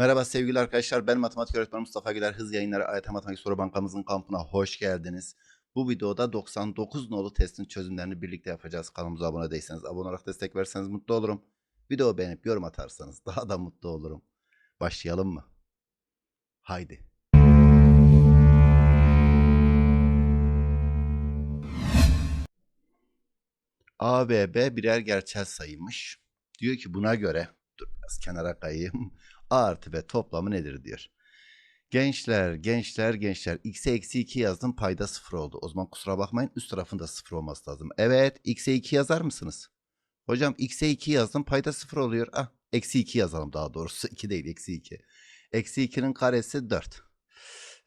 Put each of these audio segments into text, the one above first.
Merhaba sevgili arkadaşlar. Ben matematik öğretmeni Mustafa Güler. Hız yayınları AYT Matematik Soru Bankamızın kampına hoş geldiniz. Bu videoda 99 nolu testin çözümlerini birlikte yapacağız. Kanalımıza abone değilseniz abone olarak destek verseniz mutlu olurum. Video beğenip yorum atarsanız daha da mutlu olurum. Başlayalım mı? Haydi. A ve B birer gerçel sayıymış. Diyor ki buna göre dur biraz kenara kayayım. A artı B toplamı nedir diyor. Gençler, gençler, gençler. X'e eksi 2 yazdım payda 0 oldu. O zaman kusura bakmayın üst tarafında 0 olması lazım. Evet X'e 2 yazar mısınız? Hocam X'e 2 yazdım payda 0 oluyor. Ah eksi 2 yazalım daha doğrusu. 2 değil eksi 2. Eksi 2'nin karesi 4.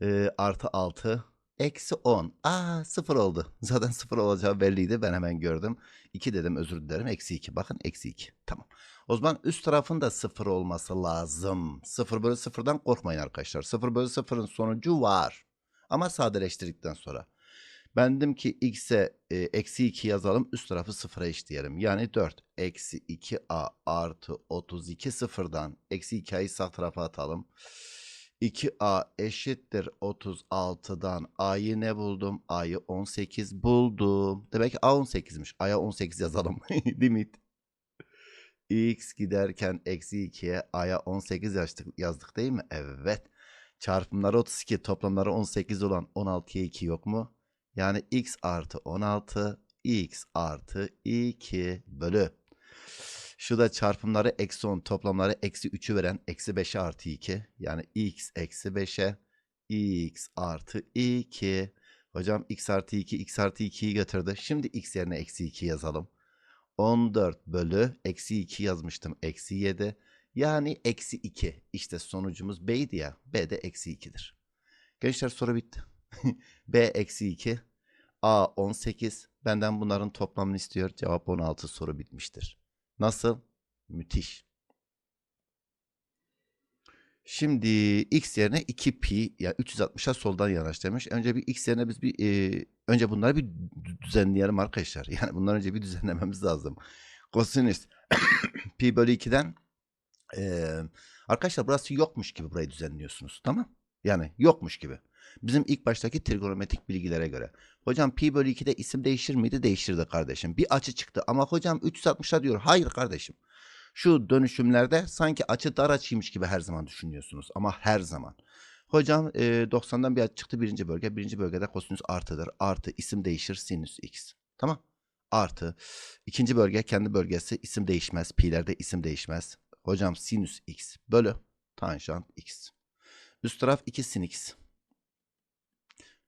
Ee, artı 6. Eksi 10. Aa 0 oldu. Zaten 0 olacağı belliydi. Ben hemen gördüm. 2 dedim özür dilerim. Eksi 2. Bakın eksi 2. Tamam. O zaman üst tarafın da 0 olması lazım. 0 bölü 0'dan korkmayın arkadaşlar. 0 bölü 0'ın sonucu var. Ama sadeleştirdikten sonra. Ben dedim ki x'e e, eksi 2 yazalım. Üst tarafı 0'a eşitleyelim. Yani 4 eksi 2a artı 32 sıfırdan eksi 2a'yı sağ tarafa atalım. 2a eşittir 36'dan a'yı ne buldum? A'yı 18 buldum. Demek ki a 18'miş. A'ya 18 yazalım. Limit. x giderken eksi 2'ye a'ya 18 yazdık, yazdık değil mi? Evet. Çarpımları 32 toplamları 18 olan 16'ya 2 yok mu? Yani x artı 16 x artı 2 bölü. Şu da çarpımları eksi 10 toplamları eksi 3'ü veren eksi 5'e artı 2. Yani x eksi 5'e x artı 2. Hocam x artı 2 x artı 2'yi götürdü. Şimdi x yerine eksi 2 yazalım. 14 bölü eksi 2 yazmıştım. Eksi 7. Yani eksi 2. İşte sonucumuz B'ydi ya. B de eksi 2'dir. Gençler soru bitti. B eksi 2. A 18. Benden bunların toplamını istiyor. Cevap 16 soru bitmiştir. Nasıl? Müthiş. Şimdi x yerine 2 pi yani 360'a soldan yanaş. Önce bir x yerine biz bir e, önce bunları bir dü- düzenleyelim arkadaşlar. Yani bundan önce bir düzenlememiz lazım. Kosinüs pi bölü 2'den e, arkadaşlar burası yokmuş gibi burayı düzenliyorsunuz. Tamam? Yani yokmuş gibi. Bizim ilk baştaki trigonometrik bilgilere göre. Hocam pi bölü 2'de isim değişir miydi? Değiştirdi kardeşim. Bir açı çıktı ama hocam 360'a diyor. Hayır kardeşim. Şu dönüşümlerde sanki açı dar açıymış gibi her zaman düşünüyorsunuz. Ama her zaman. Hocam e, 90'dan bir açı çıktı birinci bölge. Birinci bölgede kosinüs artıdır. Artı isim değişir sinüs x. Tamam. Artı. ikinci bölge kendi bölgesi isim değişmez. Pi'lerde isim değişmez. Hocam sinüs x bölü tanjant x. Üst taraf 2 sin x.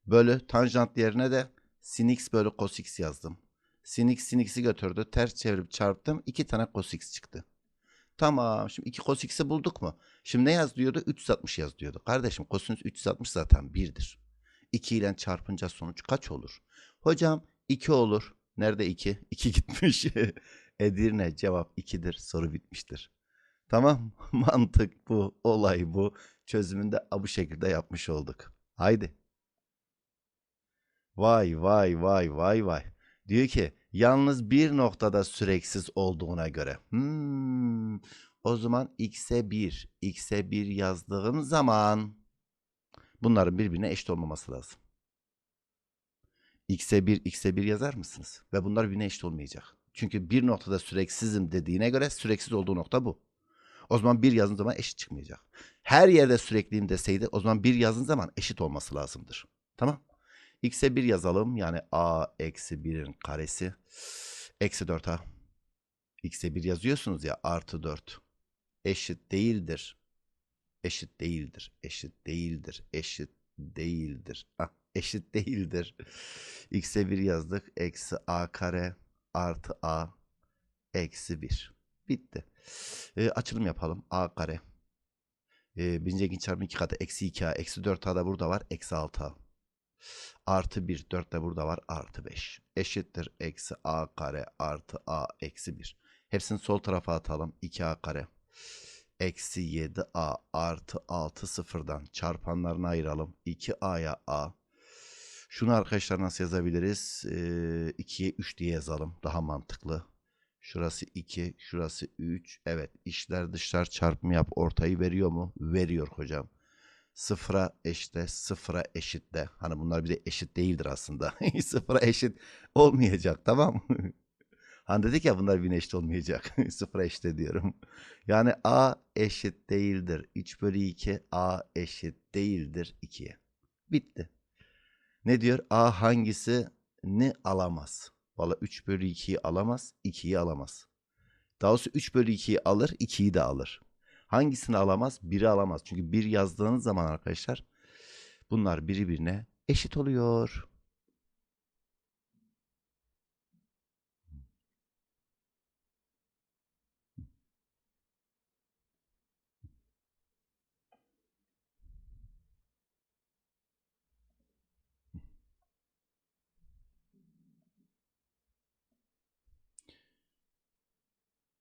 Bölü tanjant yerine de sin x bölü cos x yazdım. Sin x sin x'i götürdü. Ters çevirip çarptım. 2 tane cos x çıktı. Tamam. Şimdi 2 cos x'i bulduk mu? Şimdi ne yaz diyordu? 360 yaz diyordu. Kardeşim kosinüs 360 zaten 1'dir. 2 ile çarpınca sonuç kaç olur? Hocam 2 olur. Nerede 2? 2 gitmiş. Edirne cevap 2'dir. Soru bitmiştir. Tamam. Mantık bu. Olay bu. Çözümünü de bu şekilde yapmış olduk. Haydi. Vay vay vay vay vay. Diyor ki yalnız bir noktada süreksiz olduğuna göre. Hmm, o zaman x'e 1, x'e 1 yazdığım zaman bunların birbirine eşit olmaması lazım. x'e 1, x'e 1 yazar mısınız? Ve bunlar birbirine eşit olmayacak. Çünkü bir noktada süreksizim dediğine göre süreksiz olduğu nokta bu. O zaman bir yazdığım zaman eşit çıkmayacak. Her yerde sürekliyim deseydi o zaman bir yazdığım zaman eşit olması lazımdır. Tamam. X'e 1 yazalım. Yani a eksi 1'in karesi. Eksi 4a. X'e 1 yazıyorsunuz ya artı 4. Eşit değildir. Eşit değildir. Eşit değildir. Eşit değildir. Ah, eşit değildir. X'e 1 yazdık. Eksi a kare artı a eksi 1. Bitti. Ee, açılım yapalım. a kare. Ee, birinci ikinci çarpım 2 katı. Eksi 2a. Eksi 4a da burada var. Eksi 6a. Artı 1. 4 de burada var. Artı 5. Eşittir. Eksi a kare artı a eksi 1. Hepsini sol tarafa atalım. 2a kare. Eksi 7a artı 6 sıfırdan çarpanlarını ayıralım. 2a'ya a. Şunu arkadaşlar nasıl yazabiliriz? Ee, 2'ye 3 diye yazalım. Daha mantıklı. Şurası 2, şurası 3. Evet işler dışlar çarpımı yap ortayı veriyor mu? Veriyor hocam. Sıfıra eşte, sıfıra eşitle. Hani bunlar bir de eşit değildir aslında. sıfıra eşit olmayacak tamam? Hani dedik ya bunlar birbirine eşit olmayacak. sıfıra eşit diyorum. Yani A eşit değildir. 3 bölü 2 A eşit değildir 2'ye. Bitti. Ne diyor? A hangisini alamaz? Valla 3 bölü 2'yi alamaz, 2'yi alamaz. Daha doğrusu 3 bölü 2'yi alır, 2'yi de alır. Hangisini alamaz? 1'i alamaz. Çünkü 1 yazdığınız zaman arkadaşlar bunlar birbirine eşit oluyor.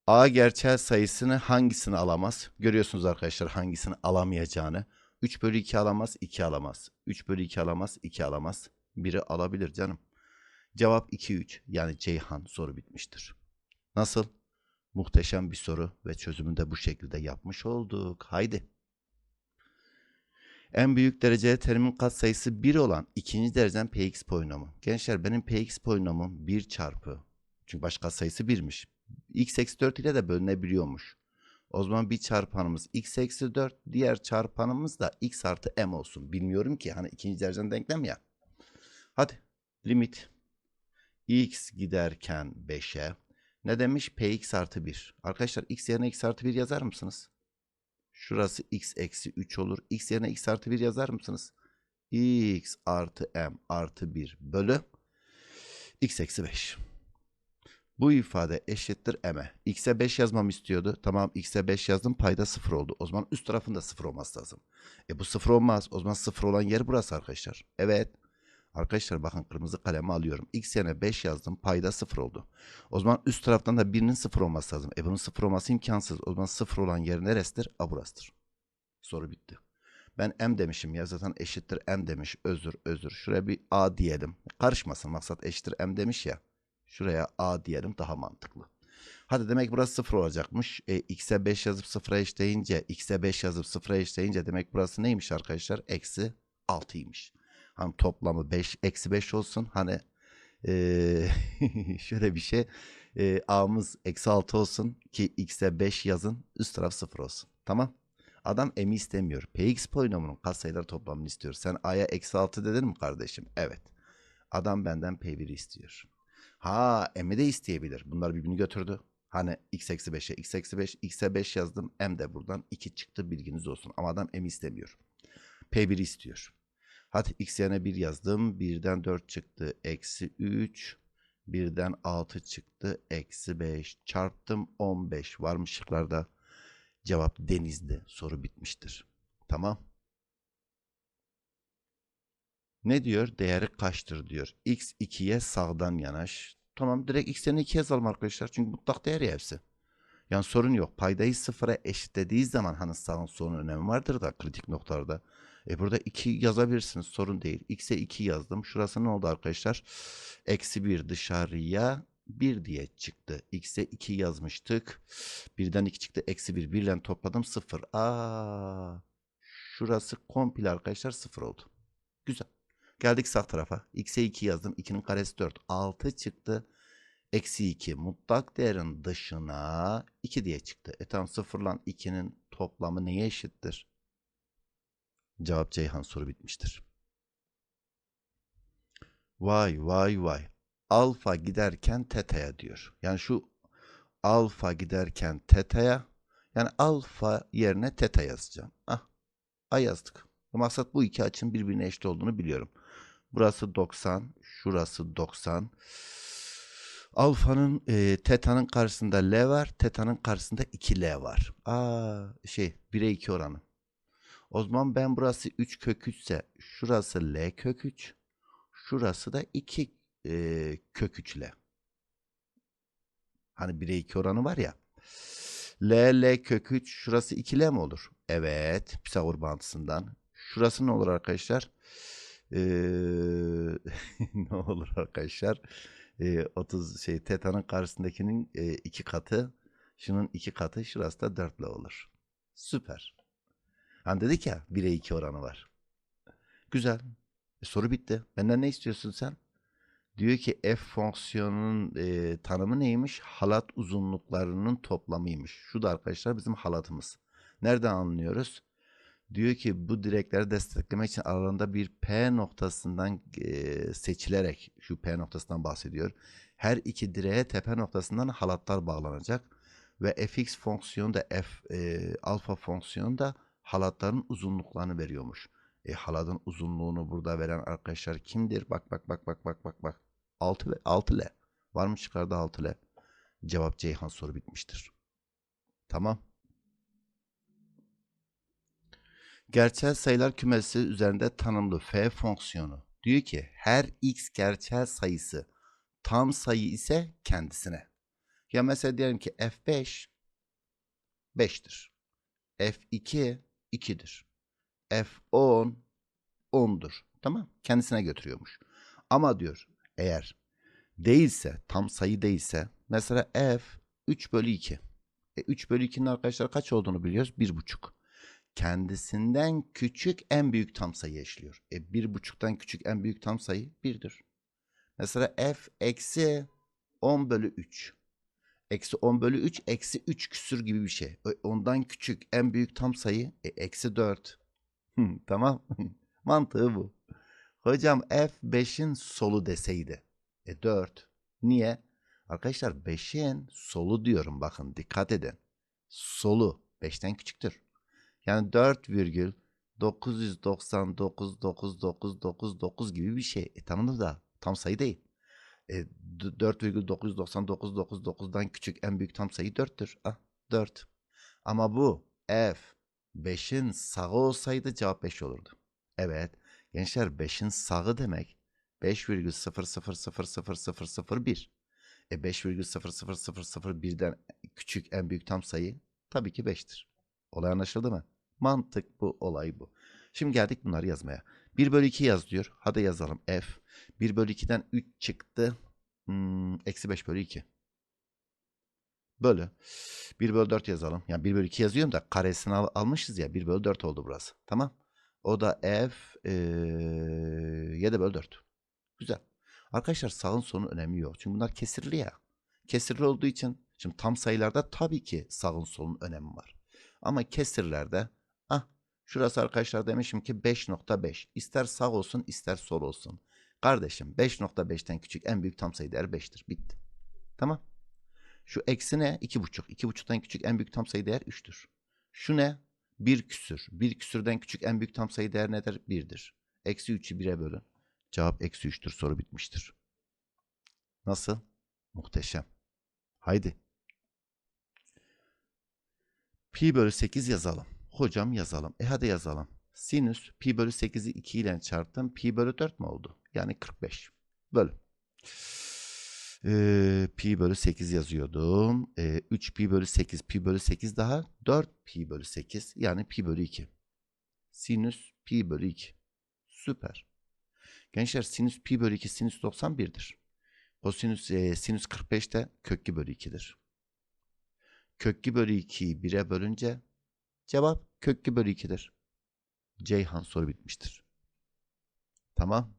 A gerçel sayısını hangisini alamaz? Görüyorsunuz arkadaşlar hangisini alamayacağını. 3 bölü 2 alamaz, 2 alamaz. 3 bölü 2 alamaz, 2 alamaz. Biri alabilir canım. Cevap 2, 3. Yani Ceyhan soru bitmiştir. Nasıl? Muhteşem bir soru ve çözümünü de bu şekilde yapmış olduk. Haydi. En büyük dereceli terimin katsayısı 1 olan ikinci dereceden px polinomu. Gençler benim px polinomum 1 çarpı. Çünkü baş katsayısı 1'miş x eksi 4 ile de bölünebiliyormuş. O zaman bir çarpanımız x eksi 4, diğer çarpanımız da x artı m olsun. Bilmiyorum ki hani ikinci dereceden denklem ya. Hadi limit x giderken 5'e ne demiş? px artı 1. Arkadaşlar x yerine x artı 1 yazar mısınız? Şurası x eksi 3 olur. x yerine x artı 1 yazar mısınız? x artı m artı 1 bölü x eksi 5. Bu ifade eşittir m'e. X'e 5 yazmam istiyordu. Tamam x'e 5 yazdım payda 0 oldu. O zaman üst tarafında 0 olması lazım. E bu 0 olmaz. O zaman 0 olan yer burası arkadaşlar. Evet. Arkadaşlar bakın kırmızı kalemi alıyorum. X yerine 5 yazdım. Payda 0 oldu. O zaman üst taraftan da birinin 0 olması lazım. E bunun 0 olması imkansız. O zaman 0 olan yer neresidir? A burasıdır. Soru bitti. Ben M demişim ya zaten eşittir M demiş. Özür özür. Şuraya bir A diyelim. Karışmasın maksat eşittir M demiş ya. Şuraya A diyelim daha mantıklı. Hadi demek burası 0 olacakmış. E, x'e 5 yazıp 0'a eşleyince, x'e 5 yazıp 0'a eşleyince demek burası neymiş arkadaşlar? Eksi 6'ymış. Hani toplamı 5, eksi 5 olsun. Hani ee, şöyle bir şey. E, A'mız eksi 6 olsun ki x'e 5 yazın. Üst taraf 0 olsun. Tamam. Adam m'i istemiyor. Px polinomunun katsayıları toplamını istiyor. Sen a'ya eksi 6 dedin mi kardeşim? Evet. Adam benden p1'i istiyor. Ha m'i de isteyebilir. Bunlar birbirini götürdü. Hani x eksi 5'e x eksi 5 x'e 5 yazdım. M de buradan 2 çıktı bilginiz olsun. Ama adam m istemiyor. P1 istiyor. Hadi x yerine 1 yazdım. 1'den 4 çıktı. Eksi 3. 1'den 6 çıktı. Eksi 5. Çarptım 15. Varmış şıklarda. Cevap denizde. Soru bitmiştir. Tamam. Ne diyor? Değeri kaçtır diyor. X 2'ye sağdan yanaş. Tamam direkt x yerine 2 yazalım arkadaşlar. Çünkü mutlak değer ya hepsi. Yani sorun yok. Paydayı sıfıra eşitlediği zaman hani sağın sonun önemi vardır da kritik noktalarda. E burada 2 yazabilirsiniz sorun değil. X'e 2 yazdım. Şurası ne oldu arkadaşlar? Eksi 1 dışarıya 1 diye çıktı. X'e 2 yazmıştık. 1'den 2 çıktı. Eksi 1. 1 ile topladım 0. Aa, şurası komple arkadaşlar 0 oldu. Güzel. Geldik sağ tarafa. X'e 2 yazdım. 2'nin karesi 4. 6 çıktı. Eksi 2 mutlak değerin dışına 2 diye çıktı. E tam 0 ile 2'nin toplamı neye eşittir? Cevap Ceyhan soru bitmiştir. Vay vay vay. Alfa giderken teta'ya diyor. Yani şu alfa giderken teta'ya yani alfa yerine teta yazacağım. Ah, A yazdık. Maksat bu iki açının birbirine eşit olduğunu biliyorum. Burası 90, şurası 90. Alfanın e, teta'nın karşısında L var, teta'nın karşısında 2L var. Aa, şey 1'e 2 oranı. O zaman ben burası 3 kök 3 ise şurası L kök 3. Şurası da 2 e, kök 3 L. Hani 1'e 2 oranı var ya. L, L kök 3 şurası 2L mi olur? Evet. Pisagor bağıntısından. Şurası ne olur arkadaşlar? Ee, ne olur arkadaşlar? e, 30 şey teta'nın karşısındakinin e, iki katı. Şunun iki katı şurası da 4 ile olur. Süper. Hani dedik ya 1'e 2 oranı var. Güzel. E, soru bitti. Benden ne istiyorsun sen? Diyor ki f fonksiyonunun e, tanımı neymiş? Halat uzunluklarının toplamıymış. Şu da arkadaşlar bizim halatımız. Nereden anlıyoruz? Diyor ki bu direkleri desteklemek için aralarında bir P noktasından e, seçilerek şu P noktasından bahsediyor. Her iki direğe tepe noktasından halatlar bağlanacak ve fx fonksiyonu da f e, alfa fonksiyonu da halatların uzunluklarını veriyormuş. E, halatın uzunluğunu burada veren arkadaşlar kimdir? Bak bak bak bak bak bak bak. 6 ve 6 L. Var mı çıkardı 6 L? Cevap Ceyhan soru bitmiştir. Tamam. Gerçel sayılar kümesi üzerinde tanımlı f fonksiyonu diyor ki her x gerçel sayısı tam sayı ise kendisine. Ya mesela diyelim ki f5 5'tir. f2 2'dir. f10 10'dur. Tamam? Kendisine götürüyormuş. Ama diyor eğer değilse tam sayı değilse mesela f 3 bölü 2. E, 3 bölü 2'nin arkadaşlar kaç olduğunu biliyoruz? 1,5 kendisinden küçük en büyük tam sayı eşliyor. E bir buçuktan küçük en büyük tam sayı birdir. Mesela f eksi 10 bölü 3. Eksi 10 bölü 3 eksi 3 küsür gibi bir şey. E, Ondan küçük en büyük tam sayı e, eksi 4. Hı, tamam. Mantığı bu. Hocam f 5'in solu deseydi. E 4. Niye? Arkadaşlar 5'in solu diyorum bakın dikkat edin. Solu 5'ten küçüktür. Yani 4,9999999 gibi bir şey. E tamam da tam sayı değil. E, 4,99999'dan küçük en büyük tam sayı 4'tür. Ah 4. Ama bu f 5'in sağı olsaydı cevap 5 olurdu. Evet gençler 5'in sağı demek 5,00000001. E 5,00001'den küçük en büyük tam sayı tabii ki 5'tir. Olay anlaşıldı mı? Mantık bu, olay bu. Şimdi geldik bunları yazmaya. 1 bölü 2 yaz diyor. Hadi yazalım. F. 1 bölü 2'den 3 çıktı. Hmm, eksi 5 bölü 2. Bölü. 1 bölü 4 yazalım. Yani 1 bölü 2 yazıyorum da karesini al- almışız ya. 1 bölü 4 oldu burası. Tamam. O da F ee, 7 bölü 4. Güzel. Arkadaşlar sağın sonun önemi yok. Çünkü bunlar kesirli ya. Kesirli olduğu için şimdi tam sayılarda tabii ki sağın solun önemi var. Ama kesirlerde şurası arkadaşlar demişim ki 5.5. İster sağ olsun ister sol olsun. Kardeşim 5.5'ten küçük en büyük tam sayı değer 5'tir. Bitti. Tamam. Şu eksi ne? 2.5. 2.5'tan küçük en büyük tam sayı değer 3'tür. Şu ne? 1 küsür. 1 küsürden küçük en büyük tam sayı değer nedir? 1'dir. Eksi 3'ü 1'e bölün. Cevap eksi 3'tür. Soru bitmiştir. Nasıl? Muhteşem. Haydi. Pi bölü 8 yazalım. Hocam yazalım. E hadi yazalım. Sinüs pi bölü 8'i 2 ile çarptım. Pi bölü 4 mü oldu? Yani 45. Bölü. Ee, pi bölü 8 yazıyordum. Ee, 3 pi bölü 8. Pi bölü 8 daha 4 pi bölü 8. Yani pi bölü 2. Sinüs pi bölü 2. Süper. Gençler sinüs pi bölü 2 sinüs 91'dir. Kosinüs e, sinüs 45 de kökü bölü 2'dir. Kökü bölü 2'yi 1'e bölünce cevap kökü bölü 2'dir. Ceyhan soru bitmiştir. Tamam.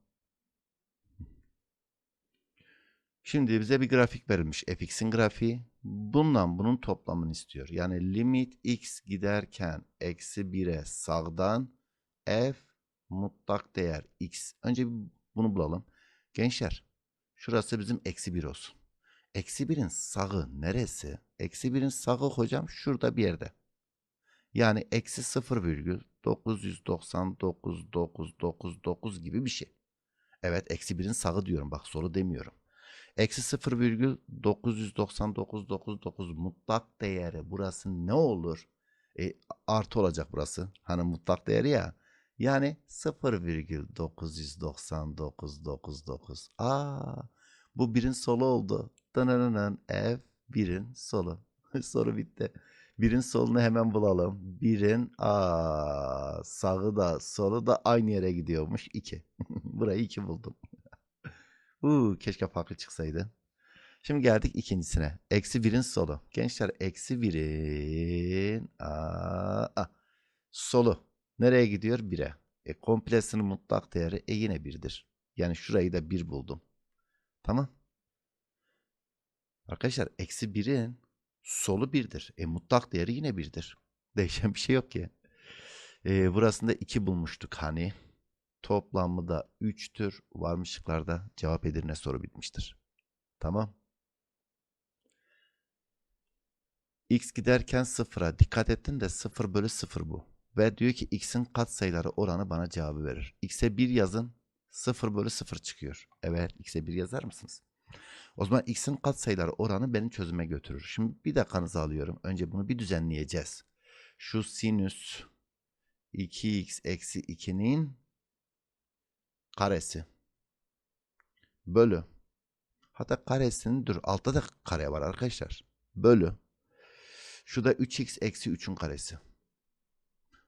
Şimdi bize bir grafik verilmiş. fx'in grafiği. Bundan bunun toplamını istiyor. Yani limit x giderken eksi 1'e sağdan f mutlak değer x. Önce bunu bulalım. Gençler şurası bizim eksi 1 olsun. Eksi 1'in sağı neresi? Eksi 1'in sağı hocam şurada bir yerde. Yani eksi 0,999999 gibi bir şey. Evet eksi 1'in sağı diyorum bak soru demiyorum. Eksi 0,999999 mutlak değeri burası ne olur? E, artı olacak burası. Hani mutlak değeri ya. Yani 0,999999. Aa, bu birin solu oldu. Dınınının F birin solu. Soru bitti. Birin solunu hemen bulalım. Birin aa, sağı da solu da aynı yere gidiyormuş. 2. Burayı 2 buldum. Uuu keşke farklı çıksaydı. Şimdi geldik ikincisine. Eksi birin solu. Gençler eksi birin aa, solu. Nereye gidiyor? 1'e. E, komplesinin mutlak değeri e yine 1'dir. Yani şurayı da 1 buldum. Tamam. Arkadaşlar eksi 1'in solu 1'dir. E mutlak değeri yine 1'dir. Değişen bir şey yok ki. E, burasında 2 bulmuştuk hani. Toplamı da 3'tür. Varmışlıklarda cevap Edirne soru bitmiştir. Tamam. X giderken sıfıra dikkat ettin de 0 bölü 0 bu. Ve diyor ki x'in katsayıları oranı bana cevabı verir. x'e 1 yazın 0 bölü 0 çıkıyor. Evet x'e 1 yazar mısınız? O zaman x'in katsayıları oranı beni çözüme götürür. Şimdi bir dakikanızı alıyorum. Önce bunu bir düzenleyeceğiz. Şu sinüs 2x eksi 2'nin karesi bölü hatta karesinin dur altta da kare var arkadaşlar. Bölü şu da 3x eksi 3'ün karesi.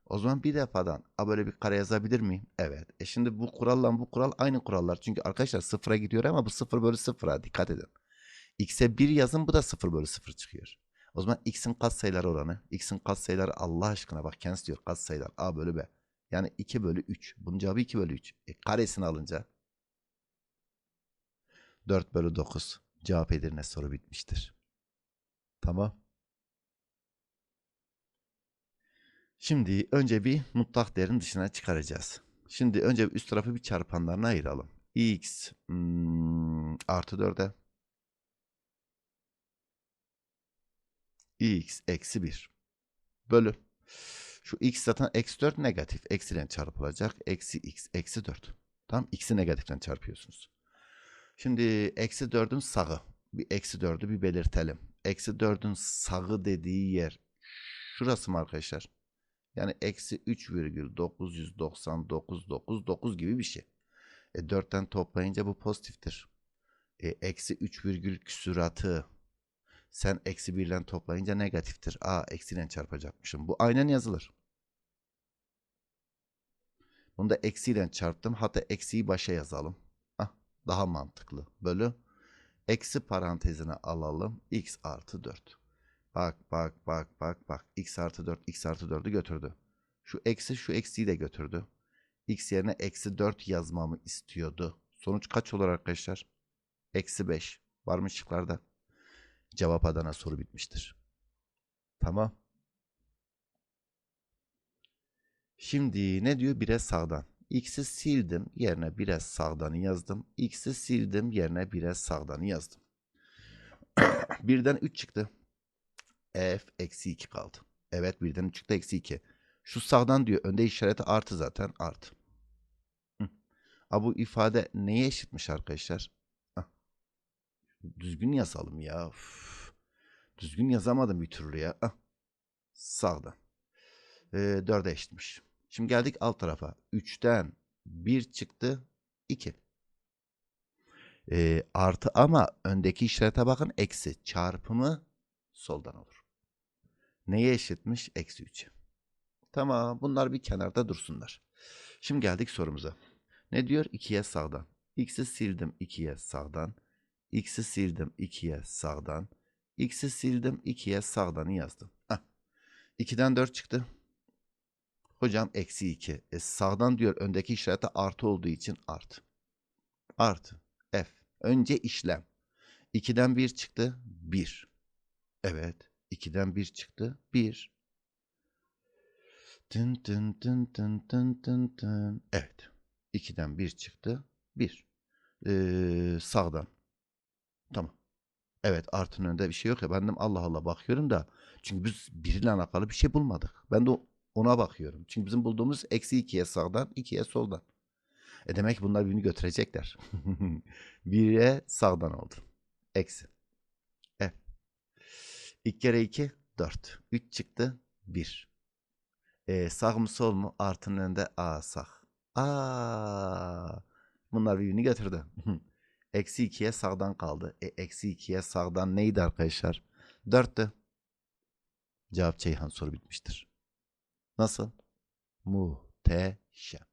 O zaman bir defadan a böyle bir kare yazabilir miyim? Evet. E şimdi bu kuralla bu kural aynı kurallar. Çünkü arkadaşlar sıfıra gidiyor ama bu sıfır bölü sıfıra dikkat edin. X'e 1 yazın bu da sıfır bölü sıfır çıkıyor. O zaman x'in katsayıları oranı. x'in katsayıları Allah aşkına bak kendisi diyor katsayılar a bölü b. Yani 2 bölü 3. Bunun cevabı 2 bölü 3. E, karesini alınca 4 bölü 9. Cevap Edirne soru bitmiştir. Tamam. Şimdi önce bir mutlak değerin dışına çıkaracağız. Şimdi önce üst tarafı bir çarpanlarına ayıralım. x hmm, artı 4'e x eksi 1 bölü. Şu x zaten eksi 4 negatif. Eksiyle çarpılacak. Eksi x eksi 4. Tamam x'i negatiften çarpıyorsunuz. Şimdi eksi 4'ün sağı. Bir eksi 4'ü bir belirtelim. Eksi 4'ün sağı dediği yer şurası mı arkadaşlar? Yani eksi 3,99999 gibi bir şey. E 4'ten toplayınca bu pozitiftir. E, eksi 3 virgül küsuratı sen eksi 1 ile toplayınca negatiftir. A eksiyle çarpacakmışım. Bu aynen yazılır. Bunu da eksiyle çarptım. Hatta eksiyi başa yazalım. Ah, daha mantıklı. Bölü. Eksi parantezine alalım. X artı 4. Bak bak bak bak bak. X artı 4 X artı 4'ü götürdü. Şu eksi şu eksiyi de götürdü. X yerine eksi 4 yazmamı istiyordu. Sonuç kaç olur arkadaşlar? Eksi 5. Var mı şıklarda? Cevap Adana soru bitmiştir. Tamam. Şimdi ne diyor? Bire sağdan. X'i sildim. Yerine bire sağdanı yazdım. X'i sildim. Yerine bire sağdanı yazdım. Birden 3 çıktı. F eksi 2 kaldı. Evet birden 3 çıktı eksi 2. Şu sağdan diyor. Önde işareti artı zaten artı. Hı. Bu ifade neye eşitmiş arkadaşlar? Düzgün yazalım ya. Üf. Düzgün yazamadım bir türlü ya. Hah. Sağdan. Ee, 4'e eşitmiş. Şimdi geldik alt tarafa. 3'ten 1 çıktı 2. Ee, artı ama öndeki işarete bakın eksi. Çarpımı soldan olur. Neye eşitmiş? Eksi 3'e. Tamam bunlar bir kenarda dursunlar. Şimdi geldik sorumuza. Ne diyor? 2'ye sağdan. X'i sildim 2'ye sağdan. X'i sildim 2'ye sağdan. X'i sildim 2'ye sağdanı yazdım. Heh. 2'den 4 çıktı. Hocam eksi 2. E, sağdan diyor öndeki işareti artı olduğu için artı. Artı. F. Önce işlem. 2'den 1 çıktı. 1. Evet. 2'den 1 çıktı. 1. Tın tın tın tın tın tın tın. Evet. 2'den 1 çıktı. 1. Ee, sağdan. Tamam. Evet artının önünde bir şey yok ya. Ben de Allah Allah bakıyorum da. Çünkü biz biriyle alakalı bir şey bulmadık. Ben de ona bakıyorum. Çünkü bizim bulduğumuz eksi 2'ye sağdan 2'ye soldan. E demek ki bunlar birbirini götürecekler. 1'e sağdan oldu. Eksi. 2 kere 2 4. 3 çıktı 1. E, sağ mı sol mu? Artının önünde A sağ. Aa, bunlar birbirini götürdü. Eksi 2'ye sağdan kaldı. E, eksi 2'ye sağdan neydi arkadaşlar? 4'tü. Cevap Ceyhan soru bitmiştir. Nasıl? Muhteşem.